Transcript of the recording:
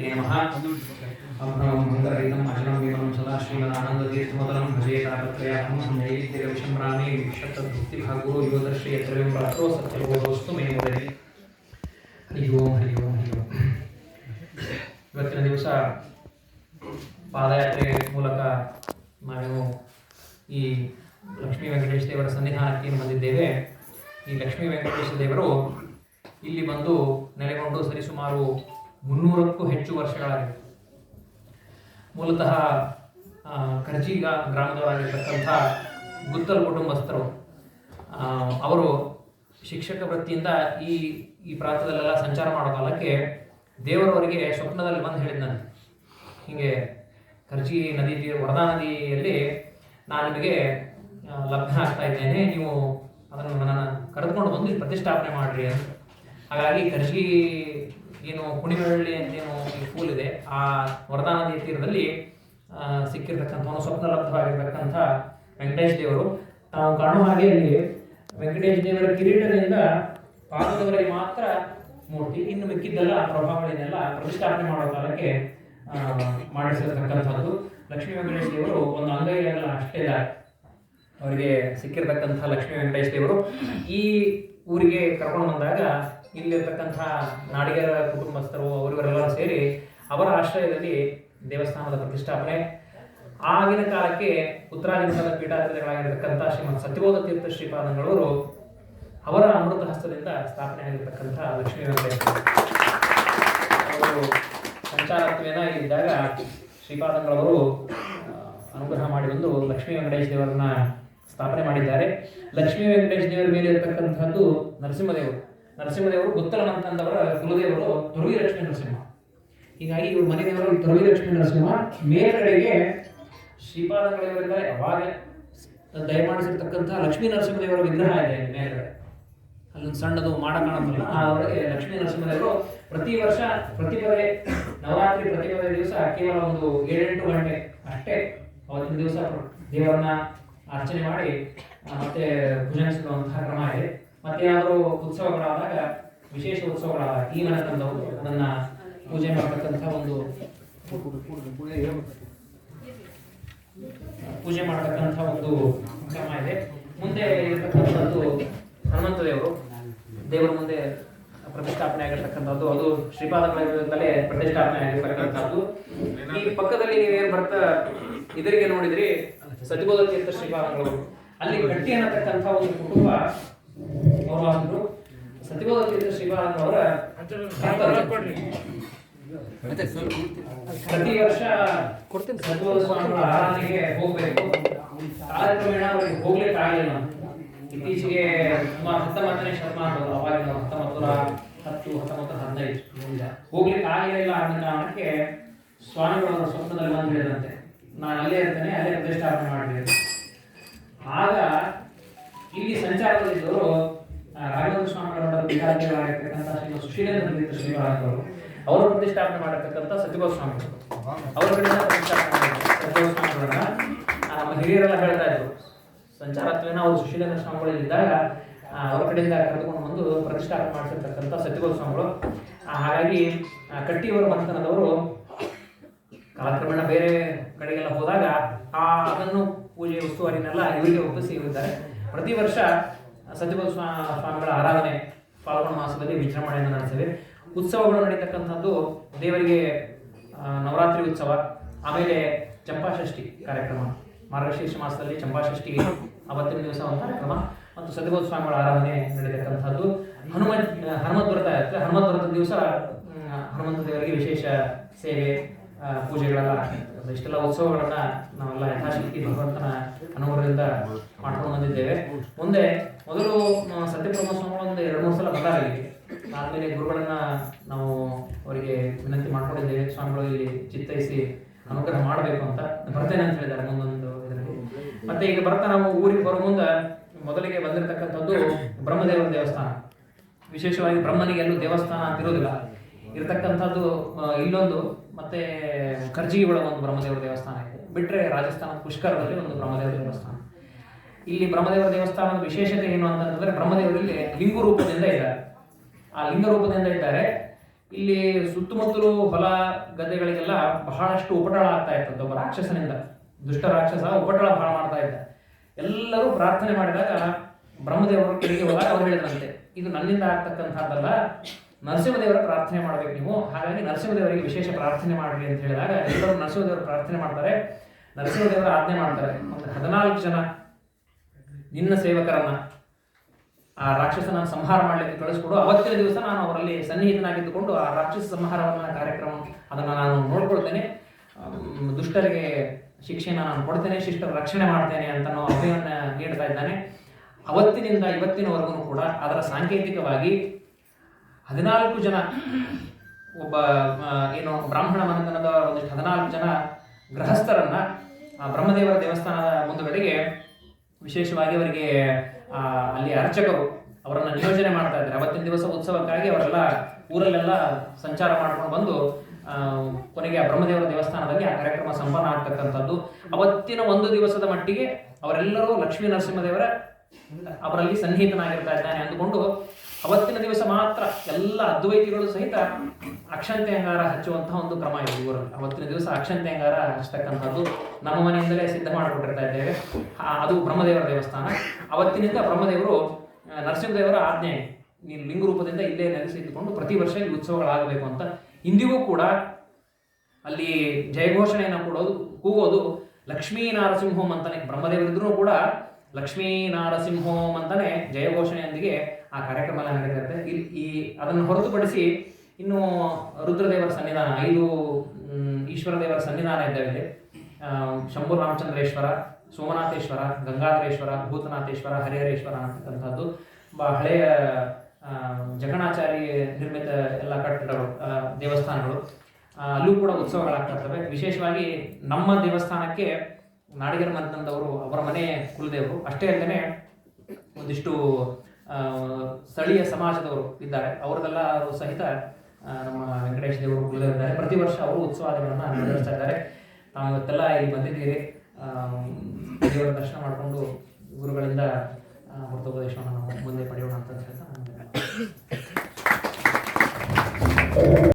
ವಿಮಲಂ ಸದಾ ತಾಪತ್ರಯಾತ್ಮಹಂ ನೈವೇದ್ಯವಿಶಂಭ್ರಾಮಿ ವಿಶತ್ತದ್ಭುಕ್ತಿಭಾಗೋ ಯೋದರ್ಶಿ ಯತ್ರವಿಂ ಪ್ರಾಪ್ತೋ ಸತ್ಯವೋಸ್ತು ಮೇ ಮುದರಿ ಹರಿ ಓಂ ಹರಿ ಓಂ ಹರಿ ಓಂ. ಇವತ್ತಿನ ದಿವಸ ಪಾದಯಾತ್ರೆ ಮೂಲಕ ನಾವು ಈ ಲಕ್ಷ್ಮೀ ವೆಂಕಟೇಶ ದೇವರ ಏನು ಬಂದಿದ್ದೇವೆ. ಈ ಲಕ್ಷ್ಮೀ ವೆಂಕಟೇಶ ದೇವರು ಇಲ್ಲಿ ಬಂದು ನೆಲೆಗೊಂಡು ಸರಿಸುಮಾರು ಮುನ್ನೂರಕ್ಕೂ ಹೆಚ್ಚು ವರ್ಷಗಳಾಗಿದೆ ಮೂಲತಃ ಆ, ಕರ್ಜಿ ಗ- ಗ್ರಾಮದವರಾಗಿರ್ತಕ್ಕಂಥ ಗುತ್ತಲ್ ಕುಟುಂಬಸ್ಥರು ಅವರು ಶಿಕ್ಷಕ ವೃತ್ತಿಯಿಂದ ಈ ಈ ಪ್ರಾಂತದಲ್ಲೆಲ್ಲ ಸಂಚಾರ ಮಾಡೋ ಕಾಲಕ್ಕೆ ದೇವರವರಿಗೆ ಸ್ವಪ್ನದಲ್ಲಿ ಬಂದು ಹೇಳಿದ್ನಂತೆ ಹೀಗೆ ಖರ್ಜಿ ನದಿ ವರದಾ ನದಿಯಲ್ಲಿ ನಾನು ನಿಮಗೆ ಲಭ್ಯ ಆಗ್ತಾ ಇದ್ದೇನೆ. ನೀವು ಅದನ್ನು ನನ್ನನ್ನು ಕರೆದುಕೊಂಡು ಬಂದು ಪ್ರತಿಷ್ಠಾಪನೆ ಮಾಡಿರಿ ಅಂತ. ಹಾಗಾಗಿ ಕರ್ಜಿ ಏನು ಕುಣಿಗಳ್ಳಿ ಅಂತೇನು ಈ ಫೂಲ್ ಇದೆ ಆ ವರದಾ ನದಿಯ ತೀರದಲ್ಲಿ ಸಿಕ್ಕಿರ್ತಕ್ಕಂಥ ಸ್ವಪ್ನ ಲಬ್ಧವಾಗಿರ್ತಕ್ಕಂಥ ವೆಂಕಟೇಶ್ ದೇವರು. ತಾವು ಕಾಣುವ ಹಾಗೆ ಅಲ್ಲಿ ವೆಂಕಟೇಶ್ ದೇವರ ಕಿರೀಟದಿಂದ ಪಾದದವರೆಗೆ ಮಾತ್ರ ಮೂರ್ತಿ, ಇನ್ನು ಮಿಕ್ಕಿದ್ದೆಲ್ಲ ಪ್ರಭಾವಗಳನ್ನೆಲ್ಲ ಪ್ರತಿಷ್ಠಾಪನೆ ಮಾಡೋ ಕಾಲಕ್ಕೆ ಮಾಡಿಸಿರ್ತಕ್ಕಂಥದ್ದು. ಲಕ್ಷ್ಮೀ ವೆಂಕಟೇಶ್ ದೇವರು ಒಂದು ಅಂಗೈಯಲ್ಲ, ಅಷ್ಟೇ ಅವರಿಗೆ ಸಿಕ್ಕಿರ್ತಕ್ಕಂಥ ಲಕ್ಷ್ಮೀ ವೆಂಕಟೇಶ್ ದೇವರು ಈ ಊರಿಗೆ ಕರ್ಕೊಂಡು ಬಂದಾಗ ಇಲ್ಲಿರ್ತಕ್ಕಂಥ ನಾಡಿಗರ ಕುಟುಂಬಸ್ಥರು ಅವರಿವರೆಲ್ಲರೂ ಸೇರಿ ಅವರ ಆಶ್ರಯದಲ್ಲಿ ದೇವಸ್ಥಾನದ ಪ್ರತಿಷ್ಠಾಪನೆ. ಆಗಿನ ಕಾಲಕ್ಕೆ ಉತ್ತರಾಧಿಕಾರದ ಪೀಠಾಧಿಪತಿಗಳಾಗಿರ್ತಕ್ಕಂಥ ಶ್ರೀಮಂತ ಸತ್ಯಬೋಧ ತೀರ್ಥ ಶ್ರೀಪಾದಂಗಳವರು ಅವರ ಅಮೃತ ಹಸ್ತದಿಂದ ಸ್ಥಾಪನೆ ಆಗಿರತಕ್ಕಂಥ ಲಕ್ಷ್ಮೀ ಅವರು ಸಂಚಾರತ್ವೇನ ಇದ್ದಾಗ ಶ್ರೀಪಾದಂಗಳವರು ಅನುಗ್ರಹ ಮಾಡಿ ಬಂದು ಲಕ್ಷ್ಮೀ ವೆಂಕಟೇಶ್ ದೇವರನ್ನ ಸ್ಥಾಪನೆ ಮಾಡಿದ್ದಾರೆ. ಲಕ್ಷ್ಮೀ ವೆಂಕಟೇಶ್ ದೇವರ ಮೇಲೆ ಇರತಕ್ಕಂಥದ್ದು ನರಸಿಂಹದೇವರು. ನರಸಿಂಹದೇವರು ಗುತ್ತಲನಂತಂದವರ ಕುಲದೇವರು ಧ್ರುವಿ ಲಕ್ಷ್ಮೀ ನರಸಿಂಹ. ಹೀಗಾಗಿ ಇವರು ಮನೆ ದೇವರು ಧ್ರುವಿ ಲಕ್ಷ್ಮೀ ನರಸಿಂಹ. ಮೇಲ್ಗಡೆಗೆ ಶ್ರೀಪಾದಂಗಳಿದ್ದಾರೆ ಅವಾಗ ದಯಮಾಡಿಸಿರ್ತಕ್ಕಂಥ ಲಕ್ಷ್ಮೀ ನರಸಿಂಹದೇವರ ವಿಗ್ರಹ ಇದೆ ಮೇಲ್ಗಡೆ ಅಲ್ಲೊಂದು ಸಣ್ಣದು ಮಾಡ ಕಾಣೋದಿಲ್ಲ ಒಳಗೆ ಲಕ್ಷ್ಮೀ ನರಸಿಂಹದೇವರು ಪ್ರತಿ ವರ್ಷ ಪ್ರತಿಪದೆ ನವರಾತ್ರಿ ಪ್ರತಿಪದೆ ದಿವಸ ಕೇವಲ ಒಂದು ಏಳೆಂಟು ಗಂಟೆ ಅಷ್ಟೇ ಅವತ್ತಿನ ದಿವಸ ದೇವರನ್ನ ಅರ್ಚನೆ ಮಾಡಿ ಮತ್ತೆ ಪೂಜನಿಸುವಂತಹ ಕ್ರಮ ಇದೆ. ಮತ್ತೆ ಅವರು ಉತ್ಸವಗಳಾದಾಗ, ವಿಶೇಷ ಉತ್ಸವಗಳಾದಾಗ ಈ ಮನೆ ತಂದವರು ಅದನ್ನ ಪೂಜೆ ಮಾಡತಕ್ಕಂಥ ಒಂದು ಪೂಜೆ ಮಾಡತಕ್ಕಂಥ ಒಂದು ಕ್ರಮ ಇದೆ. ಮುಂದೆ ಇರತಕ್ಕಂಥದ್ದು ಹನುಮಂತ ದೇವರು. ದೇವರ ಮುಂದೆ ಪ್ರತಿಷ್ಠಾಪನೆ ಆಗಿರ್ತಕ್ಕಂಥದ್ದು. ಅದು ಶ್ರೀಪಾದಗಳೇ ಪ್ರತಿಷ್ಠಾಪನೆ ಆಗಿರ್ತಕ್ಕಂಥದ್ದು ಈ ಪಕ್ಕದಲ್ಲಿ ನೀವೇನ್ ಬರ್ತಾ ಇದರಿಗೆ ನೋಡಿದ್ರಿ ಸದ್ಗೋದ ತೀರ್ಥ ಶ್ರೀಪಾದಗಳು. ಅಲ್ಲಿ ಗಟ್ಟಿ ಅನ್ನತಕ್ಕಂಥ ಒಂದು ಕುಟುಂಬ ಗೌರವಾಂತರು ಸತಿಬೋಧ ತೀರ್ಥ ಶ್ರೀಪಾದಗಳವರ ಪ್ರತಿ ವರ್ಷ ಸತಿಬೋಧ ಸ್ವಾಮಿಗಳ ಆರಾಧನೆಗೆ ಹೋಗ್ಬೇಕು. ಕಾಲಕ್ರಮೇಣ ಅವರಿಗೆ ಹೋಗ್ಲಿಕ್ಕೆ ಆಗಲಿಲ್ಲ ಇತ್ತೀಚೆಗೆ ಸುಮಾರು ಹತ್ತೊಂಬತ್ತನೇ ಶತಮಾನದವರು ಅವಾಗಿನ ಹತ್ತೊಂಬತ್ತು ಹತ್ತು ಹತ್ತೊಂಬತ್ತು ಹದಿನೈದು ಹೋಗ್ಲಿಕ್ಕೆ ಆಗಲಿಲ್ಲ ಅನ್ನೋ ಕಾರಣಕ್ಕೆ ಸ್ವಾಮಿಗಳವರ ಸ್ವಂತದಲ್ಲಿ ಬಂದು ಹೇಳಿದಂತೆ ನಾನು ಅಲ್ಲೇ ಇರ್ತೇನೆ ಅಲ್ಲೇ ಪ್ರತಿಷ್ಠಾಪನೆ ಮಾಡಿದೆ ಆಗ ಇಲ್ಲಿ ರಾಘವೇಂದ್ರ ಸ್ವಾಮಿಗಳವರ ಪೀಠಾಧಿಕಾರಿಯಾಗಿರ್ತಕ್ಕಂಥ ಶ್ರೀ ಸುಶೀಲೇಂದ್ರ ತೀರ್ಥ ಅವರ ಪ್ರತಿಷ್ಠಾಪನೆ ಮಾಡತಕ್ಕಂಥ ಸತ್ಯಬೋಧ ಸ್ವಾಮಿಗಳು ಅವರ ಕಡೆಯಿಂದ ಪ್ರತಿಷ್ಠಾಪನೆ ಮಾಡಿದ್ರು. ಸತ್ಯಬೋಧ ಸ್ವಾಮಿಗಳನ್ನ ಆ, ನಮ್ಮ ಹಿರಿಯರೆಲ್ಲ ಹೇಳ್ತಾ ಇದ್ರು. ಸಂಚಾರತ್ವೇನ ಅವರು ಸುಶೀಲೇಂದ್ರ ಸ್ವಾಮಿಗಳು ಇದ್ದಾಗ ಅವ್ರ ಕಡೆಯಿಂದ ಕರೆದುಕೊಂಡು ಬಂದು ಪ್ರತಿಷ್ಠಾಪನೆ ಮಾಡಿಸಿರ್ತಕ್ಕಂಥ ಸತ್ಯಬೋಧ ಸ್ವಾಮಿಗಳು ಹಾಗಾಗಿ ಕಟ್ಟಿಯವರ ಮನೆತನದವರು ಕಾಲಕ್ರಮೇಣ ಬೇರೆ ಕಡೆಗೆಲ್ಲ ಹೋದಾಗ ಆ ಅದನ್ನು ಪೂಜೆ ಉಸ್ತುವಾರಿನೆಲ್ಲ ಇವರಿಗೆ ಒಪ್ಪಿಸಿ ಇದ್ದಾರೆ ಪ್ರತಿ ವರ್ಷ ಸತ್ಯಬೋಧ ಸ್ವಾ, ಸ್ವಾಮಿಗಳ ಆರಾಧನೆ ಫಾಲ್ಗುಣ ಮಾಸದಲ್ಲಿ ವಿಜೃಂಭಣೆಯನ್ನು ನಡೆಸ್ತೇವೆ. ಉತ್ಸವಗಳು ನಡೀತಕ್ಕಂಥದ್ದು ದೇವರಿಗೆ ನವರಾತ್ರಿ ಉತ್ಸವ, ಆಮೇಲೆ ಚಂಪಾಷಷ್ಠಿ ಕಾರ್ಯಕ್ರಮ. ಮಾರ್ಗಶೀರ್ಷ ಮಾಸದಲ್ಲಿ ಚಂಪಾಷಷ್ಠಿ ಅವತ್ತಿನ ದಿವಸ ಒಂದು ಕಾರ್ಯಕ್ರಮ. ಮತ್ತು ಸತ್ಯಬೋಧ ಸ್ವಾಮಿಗಳ ಆರಾಧನೆ ನಡೀತಕ್ಕಂಥದ್ದು. ಹನುಮ ಹನುಮತ್ ವ್ರತ ವ್ರತದ ದಿವಸ ಹನುಮಂತ ದೇವರಿಗೆ ವಿಶೇಷ ಸೇವೆ. ಪೂಜೆಗಳೆಲ್ಲ ಅಂದ್ರೆ ಇಷ್ಟೆಲ್ಲ ಉತ್ಸವಗಳನ್ನ ನಾವೆಲ್ಲ ಯಥಾಶಕ್ತಿ ಭಗವಂತನ ಅನುಗ್ರಹದಿಂದ ಮಾಡ್ಕೊಂಡು ಬಂದಿದ್ದೇವೆ. ಮುಂದೆ ಮೊದಲು ಸತ್ಯಪ್ರಭು ಸ್ವಾಮಿಗಳು ಒಂದು ಎರಡು ಮೂರು ಸಲ ಬಂದಾಗಲಿ ಆದ್ಮೇಲೆ ಗುರುಗಳನ್ನ ನಾವು ಅವರಿಗೆ ವಿನಂತಿ ಮಾಡ್ಕೊಂಡಿದ್ದೇವೆ. ಸ್ವಾಮಿಗಳು ಇಲ್ಲಿ ಚಿತ್ತೈಸಿ ಅನುಗ್ರಹ ಮಾಡಬೇಕು ಅಂತ. ಬರ್ತೇನೆ ಅಂತ ಹೇಳಿದ್ದಾರೆ ಮುಂದೊಂದು ಇದರಲ್ಲಿ. ಮತ್ತೆ ಈಗ ಬರ್ತಾ ನಾವು ಊರಿಗೆ ಬರೋ ಮುಂದೆ ಮೊದಲಿಗೆ ಬಂದಿರತಕ್ಕಂಥದ್ದು ಬ್ರಹ್ಮದೇವರ ದೇವಸ್ಥಾನ. ವಿಶೇಷವಾಗಿ ಬ್ರಹ್ಮನಿಗೆ ಎಲ್ಲೂ ದೇವಸ್ಥಾನ ಅಂತ ಇರೋದಿಲ್ಲ ಇರತಕ್ಕಂಥದ್ದು ಇಲ್ಲೊಂದು ಮತ್ತೆ ಕರ್ಜಿಗಿ ಒಳಗೆ ಒಂದು ಬ್ರಹ್ಮದೇವರ ದೇವಸ್ಥಾನ ಇದೆ. ಬಿಟ್ಟರೆ ರಾಜಸ್ಥಾನದ ಪುಷ್ಕರದಲ್ಲಿ ಒಂದು ಬ್ರಹ್ಮದೇವರ ದೇವಸ್ಥಾನ. ಇಲ್ಲಿ ಬ್ರಹ್ಮದೇವರ ದೇವಸ್ಥಾನದ ವಿಶೇಷತೆ ಏನು ಅಂತಂದ್ರೆ ಬ್ರಹ್ಮದೇವರಲ್ಲಿ ಲಿಂಗ ರೂಪದಿಂದ ಇದ್ದಾರೆ. ಆ ಲಿಂಗ ರೂಪದಿಂದ ಇದ್ದಾರೆ. ಇಲ್ಲಿ ಸುತ್ತಮುತ್ತಲು ಹೊಲ ಗದ್ದೆಗಳಿಗೆಲ್ಲ ಬಹಳಷ್ಟು ಉಪಟಳ ಆಗ್ತಾ ಇತ್ತು. ಒಬ್ಬ ರಾಕ್ಷಸನಿಂದ, ದುಷ್ಟ ರಾಕ್ಷಸ ಉಪಟಳ ಬಹಳ ಮಾಡ್ತಾ ಇದ್ದ. ಎಲ್ಲರೂ ಪ್ರಾರ್ಥನೆ ಮಾಡಿದಾಗ ಬ್ರಹ್ಮದೇವರು ಕಡೆಗೆ ಹೋದಾಗ ಅವ್ರು ಹೇಳಿದ್ರಂತೆ, ಇದು ನನ್ನಿಂದ ಆಗ್ತಕ್ಕಂಥದ್ದಲ್ಲ ನರಸಿಂಹದೇವರ ಪ್ರಾರ್ಥನೆ ಮಾಡಬೇಕು ನೀವು. ಹಾಗಾಗಿ ನರಸಿಂಹದೇವರಿಗೆ ವಿಶೇಷ ಪ್ರಾರ್ಥನೆ ಮಾಡಿ ಅಂತ ಹೇಳಿದಾಗ ಎಲ್ಲರೂ ನರಸಿಂಹದೇವರು ಪ್ರಾರ್ಥನೆ ಮಾಡ್ತಾರೆ. ನರಸಿಂಹದೇವರ ಆಜ್ಞೆ ಮಾಡ್ತಾರೆ. ಒಂದು ಹದಿನಾಲ್ಕು ಜನ ನಿನ್ನ ಸೇವಕರನ್ನ ಆ ರಾಕ್ಷಸನ ಸಂಹಾರ ಮಾಡಲಿಕ್ಕೆ ಕಳಿಸ್ಕೊಡು. ಅವತ್ತಿನ ದಿವಸ ನಾನು ಅವರಲ್ಲಿ ಸನ್ನಿಹಿತನಾಗಿದ್ದುಕೊಂಡು ಆ ರಾಕ್ಷಸ ಸಂಹಾರವನ್ನ ಕಾರ್ಯಕ್ರಮ ಅದನ್ನು ನಾನು ನೋಡ್ಕೊಳ್ತೇನೆ. ದುಷ್ಟರಿಗೆ ಶಿಕ್ಷೆಯನ್ನು ನಾನು ಕೊಡ್ತೇನೆ, ಶಿಷ್ಟರ ರಕ್ಷಣೆ ಮಾಡ್ತೇನೆ ಅಂತ ಅಭಯವನ್ನು ನೀಡ್ತಾ ಇದ್ದಾನೆ. ಅವತ್ತಿನಿಂದ ಇವತ್ತಿನವರೆಗೂ ಕೂಡ ಅದರ ಸಾಂಕೇತಿಕವಾಗಿ ಹದಿನಾಲ್ಕು ಜನ ಒಬ್ಬ ಏನು ಬ್ರಾಹ್ಮಣ ಮನೆತನದ ಒಂದಿಷ್ಟು ಹದಿನಾಲ್ಕು ಜನ ಗೃಹಸ್ಥರನ್ನ ಬ್ರಹ್ಮದೇವರ ದೇವಸ್ಥಾನದ ಮುಂದುಗಡೆಗೆ ವಿಶೇಷವಾಗಿ ಅವರಿಗೆ ಅಲ್ಲಿ ಅರ್ಚಕರು ಅವರನ್ನು ನಿಯೋಜನೆ ಮಾಡ್ತಾ ಇದ್ದಾರೆ. ಅವತ್ತಿನ ದಿವಸ ಉತ್ಸವಕ್ಕಾಗಿ ಅವರೆಲ್ಲ ಊರಲ್ಲೆಲ್ಲ ಸಂಚಾರ ಮಾಡ್ಕೊಂಡು ಬಂದು ಕೊನೆಗೆ ಆ ಬ್ರಹ್ಮದೇವರ ದೇವಸ್ಥಾನದಲ್ಲಿ ಆ ಕಾರ್ಯಕ್ರಮ ಸಂಪನ್ನ ಆಗ್ತಕ್ಕಂಥದ್ದು. ಅವತ್ತಿನ ಒಂದು ದಿವಸದ ಮಟ್ಟಿಗೆ ಅವರೆಲ್ಲರೂ ಲಕ್ಷ್ಮೀ ನರಸಿಂಹದೇವರ ಅವರಲ್ಲಿ ಸನ್ನಿಹಿತನಾಗಿರ್ತಾ ಇದ್ದಾನೆ ಅಂದುಕೊಂಡು ಅವತ್ತಿನ ದಿವಸ ಮಾತ್ರ ಎಲ್ಲ ಅದ್ವೈತಿಗಳು ಸಹಿತ ಅಕ್ಷಂತೆ ಅಂಗಾರ ಹಚ್ಚುವಂತಹ ಒಂದು ಕ್ರಮ ಇದೆ ಊರಲ್ಲಿ. ಅವತ್ತಿನ ದಿವಸ ಅಕ್ಷಂತೆ ಅಂಗಾರ ಹಚ್ಚತಕ್ಕಂಥದ್ದು ನಮ್ಮ ಮನೆಯಿಂದಲೇ ಸಿದ್ಧ ಮಾಡಿಕೊಟ್ಟಿರ್ತಾ ಇದ್ದೇವೆ. ಅದು ಬ್ರಹ್ಮದೇವರ ದೇವಸ್ಥಾನ. ಅವತ್ತಿನಿಂದ ಬ್ರಹ್ಮದೇವರು ನರಸಿಂಹದೇವರ ಆಜ್ಞೆ ನೀನು ಲಿಂಗ ರೂಪದಿಂದ ಇಲ್ಲೇ ನೆಲೆಸಿದ್ದುಕೊಂಡು ಪ್ರತಿ ವರ್ಷ ಇಲ್ಲಿ ಉತ್ಸವಗಳಾಗಬೇಕು ಅಂತ. ಇಂದಿಗೂ ಕೂಡ ಅಲ್ಲಿ ಜಯಘೋಷಣೆಯನ್ನು ಕೊಡೋದು, ಕೂಗೋದು ಲಕ್ಷ್ಮೀ ನಾರಸಿಂಹಂ ಅಂತಾನೆ. ಬ್ರಹ್ಮದೇವರಿದ್ರೂ ಕೂಡ ಲಕ್ಷ್ಮೀ ನಾರಸಿಂಹೋಂ ಅಂತಲೇ ಜಯಘೋಷಣೆಯೊಂದಿಗೆ ಆ ಕಾರ್ಯಕ್ರಮ ಎಲ್ಲ ನಡೆದಿರುತ್ತೆ ಇಲ್ಲಿ ಈ ಅದನ್ನು ಹೊರತುಪಡಿಸಿ ಇನ್ನು ರುದ್ರದೇವರ ಸನ್ನಿಧಾನ, ಐದು ಈಶ್ವರ ದೇವರ ಸನ್ನಿಧಾನ ಇದ್ದಾವೆ ಶಂಭು ರಾಮಚಂದ್ರೇಶ್ವರ, ಸೋಮನಾಥೇಶ್ವರ, ಗಂಗಾಧರೇಶ್ವರ, ಭೂತನಾಥೇಶ್ವರ, ಹರಿಹರೇಶ್ವರ ಅಂತಕ್ಕಂಥದ್ದು. ಹಳೆಯ ಜಗಣಾಚಾರಿ ನಿರ್ಮಿತ ಎಲ್ಲ ಕಟ್ಟಡಗಳು ದೇವಸ್ಥಾನಗಳು. ಅಲ್ಲೂ ಕೂಡ ಉತ್ಸವಗಳಾಗ್ತಾ ಇರ್ತವೆ. ವಿಶೇಷವಾಗಿ ನಮ್ಮ ದೇವಸ್ಥಾನಕ್ಕೆ ನಾಡಿಗರ ಮನೆತನದವರು ಅವರ ಮನೆ ಕುಲದೇವರು. ಅಷ್ಟೇ ಅಲ್ಲದೆ ಒಂದಿಷ್ಟು ಸ್ಥಳೀಯ ಸಮಾಜದವರು ಇದ್ದಾರೆ. ಅವರದೆಲ್ಲ ಸಹಿತ ನಮ್ಮ ವೆಂಕಟೇಶ ದೇವರು ಕುಲದೇವರು ಇದ್ದಾರೆ. ಪ್ರತಿ ವರ್ಷ ಅವರು ಉತ್ಸವಾದಿಗಳನ್ನು ನಡೆಸ್ತಾ ಇದ್ದಾರೆ. ನಾವು ಇವತ್ತೆಲ್ಲ ಇಲ್ಲಿ ಬಂದಿದ್ದೀರಿ. ದೇವರ ದರ್ಶನ ಮಾಡಿಕೊಂಡು ಗುರುಗಳಿಂದ ಆ, ಹೊರತುಪದೇಶವನ್ನು ನಾವು ಮುಂದೆ ಪಡೆಯೋಣ ಅಂತ ಹೇಳ್ತಾ